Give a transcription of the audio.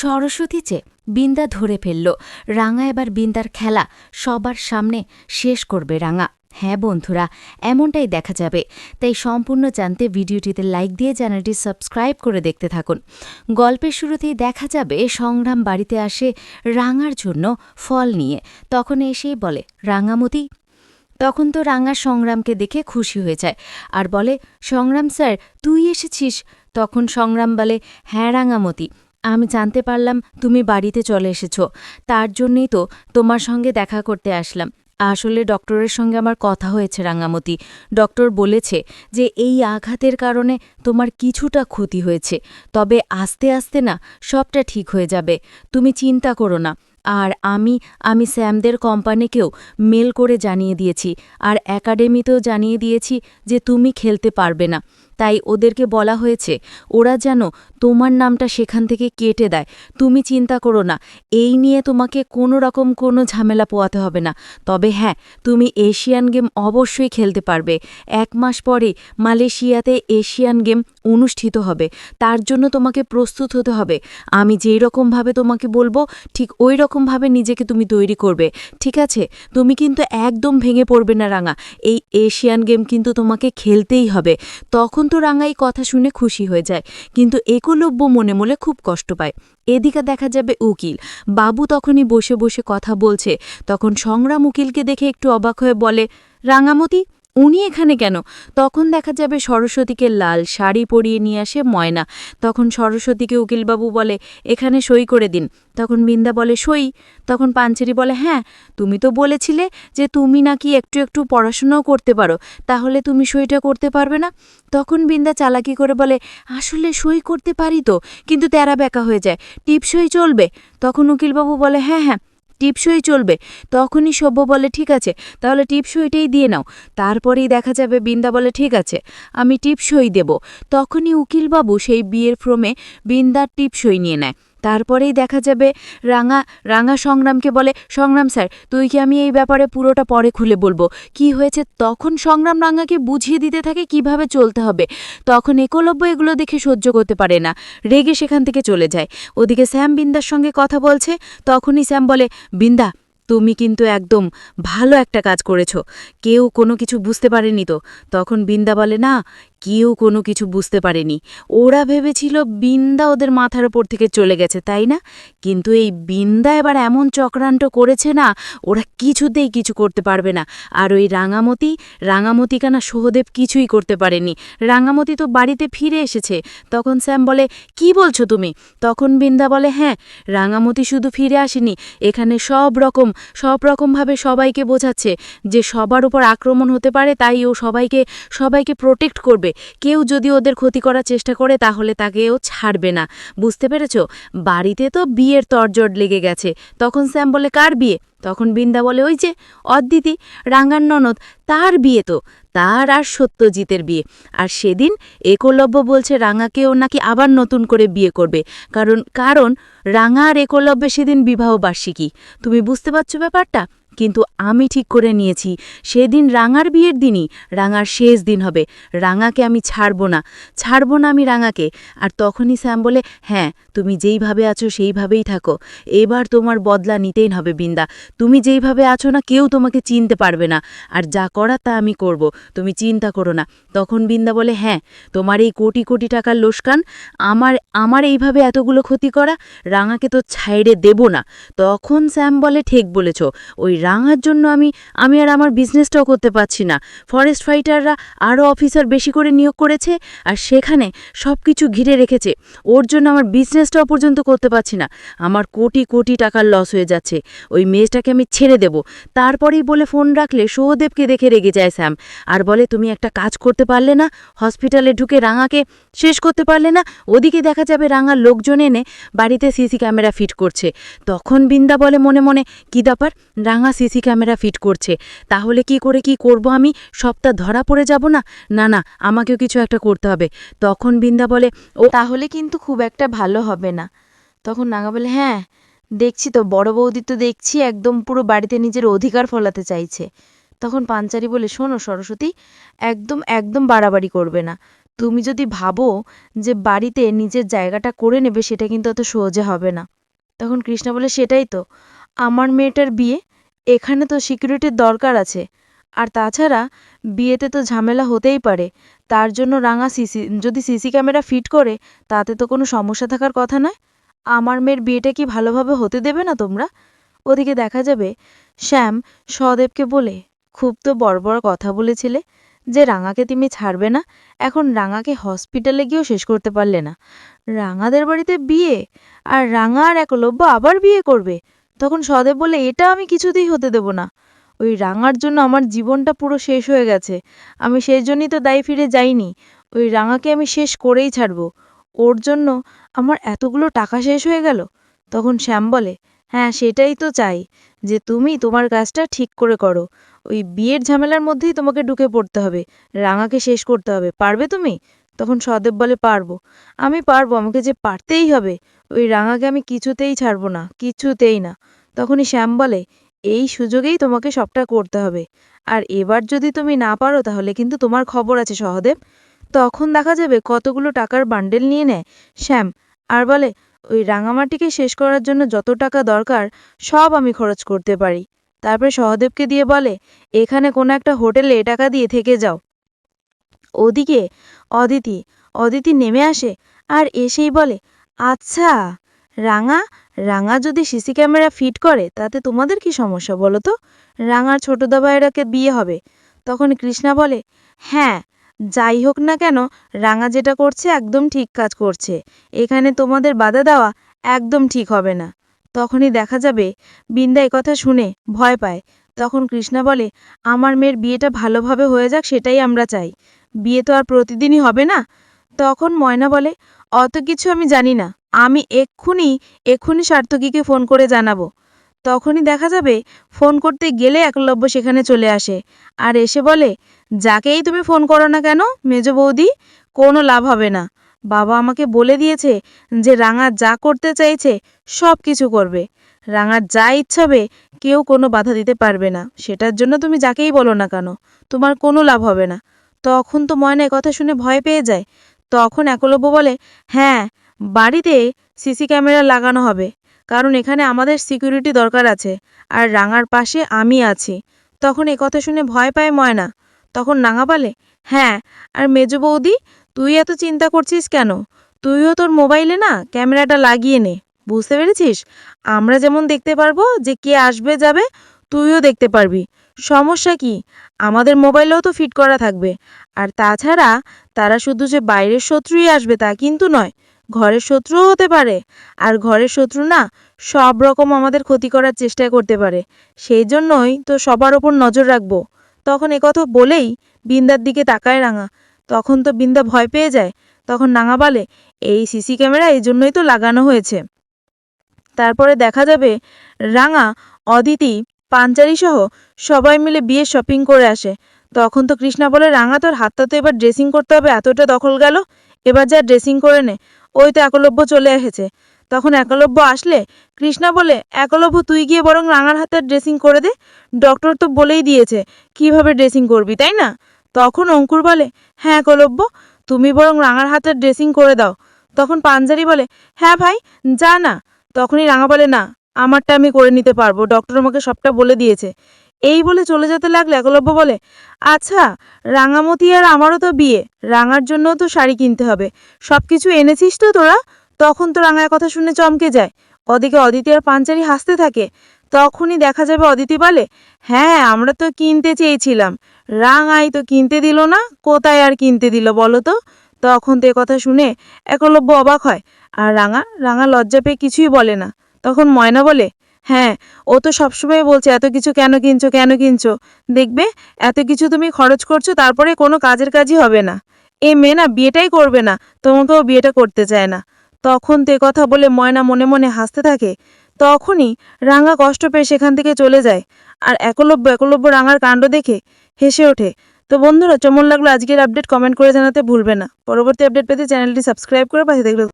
সরস্বতী চেয়ে বিন্দা ধরে ফেলল, রাঙা এবার বিন্দার খেলা, সবার সামনে শেষ করবে রাঙা। হ্যাঁ বন্ধুরা, এমনটাই দেখা যাবে। তাই সম্পূর্ণ জানতে ভিডিওটিতে লাইক দিয়ে চ্যানেলটি সাবস্ক্রাইব করে দেখতে থাকুন। গল্পের শুরুতেই দেখা যাবে, সংগ্রাম বাড়িতে আসে রাঙার জন্য ফল নিয়ে। তখন এসেই বলে, রাঙামতি। তখন তো রাঙা সংগ্রামকে দেখে খুশি হয়ে যায় আর বলে, সংগ্রাম স্যার, তুই এসেছিস? তখন সংগ্রাম বলে হ্যাঁ রাঙামতি। আমি জানতে পারলাম তুমি বাড়িতে চলে এসেছ। তার জন্যই তো তোমার সঙ্গে দেখা করতে আসলাম। আসলে ডক্টরের সঙ্গে আমার কথা হয়েছে রাঙামতি। ডক্টর বলেছে যে এই আঘাতের কারণে তোমার কিছুটা ক্ষতি হয়েছে। তবে আস্তে আস্তে না সবটা ঠিক হয়ে যাবে। তুমি চিন্তা করো না। আর আমি আমি স্যামদের কোম্পানিকেও মেল করে জানিয়ে দিয়েছি আর একাডেমিতেও জানিয়ে দিয়েছি যে তুমি খেলতে পারবে না। তাই ওদেরকে বলা হয়েছে, ওরা যেন তোমার নামটা সেখান থেকে কেটে দেয়। তুমি চিন্তা করো না, এই নিয়ে তোমাকে কোনো রকম কোনো ঝামেলা পোয়াতে হবে না। তবে হ্যাঁ তুমি এশিয়ান গেম অবশ্যই খেলতে পারবে। এক মাস পরে মালয়েশিয়াতে এশিয়ান গেম অনুষ্ঠিত হবে। তার জন্য তোমাকে প্রস্তুত হতে হবে। আমি যেই রকমভাবে তোমাকে বলব, ঠিক ওই রকমভাবে নিজেকে তুমি তৈরি করবে, ঠিক আছে? তুমি কিন্তু একদম ভেঙে পড়বে না, রাঙা। এই এশিয়ান গেম কিন্তু তোমাকে খেলতেই হবে। তখন তো রাঙা এই কথা শুনে খুশি হয়ে যায়। কিন্তু একলব্য মনে মনে খুব কষ্ট পায়। এদিকে দেখা যাবে উকিল। বাবু তখনই বসে বসে কথা বলছে। তখন সংগ্রাম উকিলকে দেখে একটু অবাক হয়ে বলে, রাঙামতি উনি এখানে কেন? তখন দেখা যাবে সরস্বতীকে লাল শাড়ি পরিয়ে নিয়ে আসে ময়না। তখন সরস্বতীকে উকিলবাবু বলে, এখানে সই করে দিন। তখন বিন্দা বলে, সই? তখন পাঞ্চেরি বলে হ্যাঁ তুমি তো বলেছিলে যে তুমি নাকি একটু একটু পড়াশোনাও করতে পারো, তাহলে তুমি সইটা করতে পারবে না? তখন বিন্দা চালাকি করে বলে, আসলে সই করতে পারি তো, কিন্তু তেরা বেকা হয়ে যায়, টিপসই চলবে। তখন উকিলবাবু বলে হ্যাঁ হ্যাঁ। টিপসই চলবে। তখনই সভ্য বলে, ঠিক আছে, তাহলে টিপসইটাই দিয়ে নাও। তারপরেই দেখা যাবে বিন্দা বলে, ঠিক আছে, আমি টিপসই দেব। তখনই উকিলবাবু সেই বিয়ের ফ্রমে বিন্দার টিপসই নিয়ে নেয়। তারপরেই দেখা যাবে রাঙা রাঙা সংগ্রামকে বলে, সংগ্রাম স্যার, তুই কি আমি এই ব্যাপারে পুরোটা পরে খুলে বলব? কি হয়েছে? তখন সংগ্রাম রাঙাকে বুঝিয়ে দিতে থাকে কীভাবে চলতে হবে। তখন একলব্য এগুলো দেখে সহ্য করতে পারে না। রেগে সেখান থেকে চলে যায়। ওদিকে স্যাম বিন্দার সঙ্গে কথা বলছে। তখনই স্যাম বলে, বিন্দা, তুমি কিন্তু একদম ভালো একটা কাজ করেছ। কেউ কোনো কিছু বুঝতে পারেনি তো? তখন বিন্দা বলে, না কেউ কোনো কিছু বুঝতে পারেনি। ওরা ভেবেছিল বিন্দা ওদের মাথার ওপর থেকে চলে গেছে, তাই না? কিন্তু এই বিন্দা এবার এমন চক্রান্ত করেছে না, ওরা কিছুতেই কিছু করতে পারবে না। আর ওই রাঙামতি রাঙামতি কানা সহদেব কিছুই করতে পারেনি। রাঙামতি তো বাড়িতে ফিরে এসেছে। তখন স্যাম বলে, কি বলছো তুমি? তখন বিন্দা বলে হ্যাঁ রাঙামতি শুধু ফিরে আসেনি। এখানে সব রকম, সব রকমভাবে সবাইকে বোঝাচ্ছে। যে সবার উপর আক্রমণ হতে পারে, তাই ও সবাইকে সবাইকে প্রোটেক্ট করবে। কেউ যদি ওদের ক্ষতি করার চেষ্টা করে, তাহলে তাকে ও ছাড়বে না। বুঝতে পেরেছ? বাড়িতে তো বিয়ের তরজট লেগে গেছে। তখন স্যাম বলে, কার বিয়ে? তখন বিন্দা বলে, ওই যে অদ্বিতি রাঙ্গার ননদ, তার বিয়ে তো। তার আর সত্যজিতের বিয়ে। আর সেদিন একলব্য বলছে, রাঙাকেও নাকি আবার নতুন করে বিয়ে করবে। কারণ কারণ, রাঙা আর একলব্যে সেদিন বিবাহ বার্ষিকী। তুমি বুঝতে পারছ ব্যাপারটা? কিন্তু আমি ঠিক করে নিয়েছি। সেদিন রাঙার বিয়ের দিনই রাঙার শেষ দিন হবে। রাঙাকে আমি ছাড়ব না। ছাড়ব না আমি রাঙাকে। আর তখনই স্যাম বলে হ্যাঁ তুমি যেইভাবে আছো সেইভাবেই থাকো। এবার তোমার বদলা নিতেই হবে বিন্দা। তুমি যেইভাবে আছো না কেউ তোমাকে চিনতে পারবে না। আর যা করা তা আমি করব। তুমি চিন্তা করো না। তখন বিন্দা বলে হ্যাঁ তোমার এই কোটি কোটি টাকার লোসকান, আমার আমার এইভাবে এতগুলো ক্ষতি করা রাঙাকে তো ছাইড়ে দেব না। তখন স্যাম বলে, ঠিক বলেছ। ওই রাঙার জন্য আমি আমি আর আমার বিজনেসটাও করতে পারছি না। ফরেস্ট ফাইটাররা আরও অফিসার বেশি করে নিয়োগ করেছে আর সেখানে সব কিছু ঘিরে রেখেছে। ওর জন্য আমার বিজনেসটাও পর্যন্ত করতে পারছি না। আমার কোটি কোটি টাকার লস হয়ে যাচ্ছে। ওই মেজটাকে আমি ছেড়ে দেব। তারপরেই বলে ফোন রাখলে সোহদেবকে দেখে রেগে যায় স্যাম। আর বলে, তুমি একটা কাজ করতে পারলে না হসপিটালে ঢুকে রাঙাকে শেষ করতে পারলে না, ওদিকে দেখা যাবে রাঙার লোকজন এনে বাড়িতে সিসি ক্যামেরা ফিট করছে। তখন বিন্দা বলে, মনে মনে, কী ব্যাপার? রাঙা সিসি ক্যামেরা ফিট করছে। তাহলে কি করে কি করব আমি? সবটা ধরা পড়ে যাব না? না না, আমাকেও কিছু একটা করতে হবে। তখন বিন্দা বলে, ও, তাহলে কিন্তু খুব একটা ভালো হবে না। তখন নাগা বলে হ্যাঁ দেখছি তো, বড় বৌদি তো দেখছি, একদম পুরো বাড়িতে নিজের অধিকার ফলাতে চাইছে। তখন পাঞ্চারি বলে, শোনো সরস্বতী, একদম একদম বাড়াবাড়ি করবে না। তুমি যদি ভাবো যে বাড়িতে নিজের জায়গাটা করে নেবে, সেটা কিন্তু অত সহজে হবে না। তখন কৃষ্ণা বলে, সেটাই তো, আমার মেয়েটার বিয়ে এখানে তো সিকিউরিটির দরকার আছে। আর তাছাড়া, বিয়েতে তো ঝামেলা হতেই পারে। তার জন্য রাঙা সিসি, যদি সিসি ক্যামেরা ফিট করে, তাতে তো কোনো সমস্যা থাকার কথা নয়। আমার মেয়ের বিয়েটা কি ভালোভাবে হতে দেবে না তোমরা? ওদিকে দেখা যাবে, শ্যাম সদেবকে বলে খুব তো বড় বড় কথা বলেছিলে যে রাঙাকে তুমি ছাড়বে না। এখন রাঙাকে হসপিটালে গিয়েও শেষ করতে পারলে না। রাঙাদের বাড়িতে বিয়ে? আর রাঙা আর একলব্য আবার বিয়ে করবে? তখন সদেব বলে এটা আমি কিছুতেই হতে দেব না। ওই রাঙার জন্য আমার জীবনটা পুরো শেষ হয়ে গেছে। আমি সেই জন্যই তো দায়ী ফিরে যাইনি। ওই রাঙাকে আমি শেষ করেই ছাড়বো। ওর জন্য আমার এতগুলো টাকা শেষ হয়ে গেল? তখন শ্যাম বলে হ্যাঁ সেটাই তো চাই যে তুমি তোমার কাজটা ঠিক করে করো। ওই বিয়ের ঝামেলার মধ্যেই তোমাকে ঢুকে পড়তে হবে। রাঙাকে শেষ করতে হবে। পারবে তুমি? তখন সদেব বলে, পারব। আমি পারব, আমাকে যে পারতেই হবে, ওই রাঙাকে আমি কিছুতেই ছাড়বো না, কিছুতেই না। তখনই শ্যাম বলে, এই সুযোগেই তোমাকে সবটা করতে হবে। আর এবার যদি তুমি না পারো, তাহলে কিন্তু তোমার খবর আছে, সহদেব। তখন দেখা যাবে কতগুলো টাকার বান্ডেল নিয়ে নেয় শ্যাম। আর বলে, ওই রাঙামাটিকে শেষ করার জন্য যত টাকা দরকার, সব আমি খরচ করতে পারি। তারপরে সহদেবকে দিয়ে বলে, এখানে কোনো একটা হোটেলে এ টাকা দিয়ে থেকে যাও। ওদিকে। অদিতি অদিতি নেমে আসে আর এসেই বলে আচ্ছা রাঙা রাঙা যদি সিসি ক্যামেরা ফিট করে, তাতে তোমাদের কি সমস্যা বলো তো? রাঙার ছোট দাবাইরাকে বিয়ে হবে। তখন কৃষ্ণা বলে হ্যাঁ যাই হোক না কেন, রাঙা যেটা করছে একদম ঠিক কাজ করছে। এখানে তোমাদের বাধা দেওয়া একদম ঠিক হবে না। তখনই দেখা যাবে, বিন্দা কথা শুনে ভয় পায়। তখন কৃষ্ণা বলে, আমার মেয়ের বিয়েটা ভালোভাবে হয়ে যাক, সেটাই আমরা চাই। বিয়ে তো আর প্রতিদিনই হবে না। তখন ময়না বলে, অত কিছু আমি জানি না। আমি এক্ষুনি এক্ষুনি সার্থকীকে ফোন করে জানাব। তখনই দেখা যাবে, ফোন করতে গেলে একলব্য সেখানে চলে আসে। আর এসে বলে, যাকেই তুমি ফোন করো না কেন, মেজ বৌদি, কোনো লাভ হবে না। বাবা আমাকে বলে দিয়েছে যে রাঙা যা করতে চাইছে, সব কিছু করবে। রাঙার যা ইচ্ছাবে কেউ কোনো বাধা দিতে পারবে না। সেটার জন্য তুমি যাকেই বলো না কেন, তোমার কোনো লাভ হবে না। তখন তো ময়না কথা শুনে ভয় পেয়ে যায়। তখন একলব্য বলে হ্যাঁ বাড়িতে সিসি ক্যামেরা লাগানো হবে, কারণ এখানে আমাদের সিকিউরিটি দরকার আছে, আর রাঙার পাশে আমি আছি। তখন এ কথা শুনে ভয় পায় ময়না। তখন নাঙা বলে হ্যাঁ আর মেজ বৌদি, তুই এত চিন্তা করছিস কেন? তুইও তোর মোবাইলে না ক্যামেরাটা লাগিয়ে নে, বুঝতে পেরেছিস? আমরা যেমন দেখতে পারব যে কে আসবে যাবে, তুইও দেখতে পারবি। সমস্যা কি? আমাদের মোবাইলেও তো ফিট করা থাকবে। আর তাছাড়া তারা শুধু যে বাইরের শত্রুই আসবে তা কিন্তু নয়, ঘরের শত্রুও হতে পারে। আর ঘরের শত্রু না সব রকম আমাদের ক্ষতি করার চেষ্টা করতে পারে। সেই জন্যই তো সবার ওপর নজর রাখব। তখন একথা বলেই বিন্দার দিকে তাকায় রাঙা। তখন তো বিন্দা ভয় পেয়ে যায়। তখন নাঙা বলে, এই সিসি ক্যামেরা এই জন্যই তো লাগানো হয়েছে। তারপরে দেখা যাবে রাঙা, অদিতি পাঞ্চারি সহ সবাই মিলে বিয়ে শপিং করে আসে। তখন তো কৃষ্ণা বলে, রাঙা, তোর হাতটা তো এবার ড্রেসিং করতে হবে, এতটা দখল গেল। এবার যা ড্রেসিং করে নে। ওই তো একলব্য চলে এসেছে। তখন একলব্য আসলে, কৃষ্ণা বলে, একলব্য, তুই গিয়ে বরং রাঙার হাতে ড্রেসিং করে দে। ডক্টর তো বলেই দিয়েছে, কীভাবে ড্রেসিং করবি, তাই না? তখন অঙ্কুর বলে হ্যাঁ একলব্য, তুমি বরং রাঙার হাতের ড্রেসিং করে দাও। তখন পাঞ্জারি বলে হ্যাঁ ভাই, যা না। তখনই রাঙা বলে, না আমারটা আমি করে নিতে পারব। ডক্টর আমাকে সবটা বলে দিয়েছে। এই বলে চলে যেতে লাগলে একলব্য বলে আচ্ছা রাঙামতি আর আমারও তো বিয়ে। রাঙার জন্যও তো শাড়ি কিনতে হবে। সব কিছু এনেছিস তো তোরা? তখন তো রাঙার কথা শুনে চমকে যায়। ওদিকে অদিতি আর পাঞ্চারি হাসতে থাকে। তখনই দেখা যাবে অদিতি বলে হ্যাঁ আমরা তো কিনতে চেয়েছিলাম। রাঙাই তো কিনতে দিল না, কোথায় আর কিনতে দিল বলো তো? তখন তো কথা শুনে একলব্য অবাক হয়। আর রাঙা? রাঙা লজ্জা পেয়ে কিছুই বলে না। তখন ময়না বলে হ্যাঁ ও তো সবসময় বলছে, এত কিছু কেন কিনছো কেন কিনছো? দেখবে, এত কিছু তুমি খরচ করছ, তারপরে কোনো কাজের কাজই হবে না। এ মেয়ে না বিয়েটাই করবে না, তোমাকেও বিয়েটা করতে চায় না। তখন তো কথা বলে ময়না মনে মনে হাসতে থাকে। তখনই রাঙা কষ্ট পেয়ে সেখান থেকে চলে যায়। আর একলব্য একলব্য রাঙার কাণ্ড দেখে হেসে ওঠে। তো বন্ধুরা চমন লাগল আজকের আপডেট কমেন্ট করে জানাতে ভুলবে না। পরবর্তী আপডেট পেতে চ্যানেলটি সাবস্ক্রাইব করে পাশে দেখলে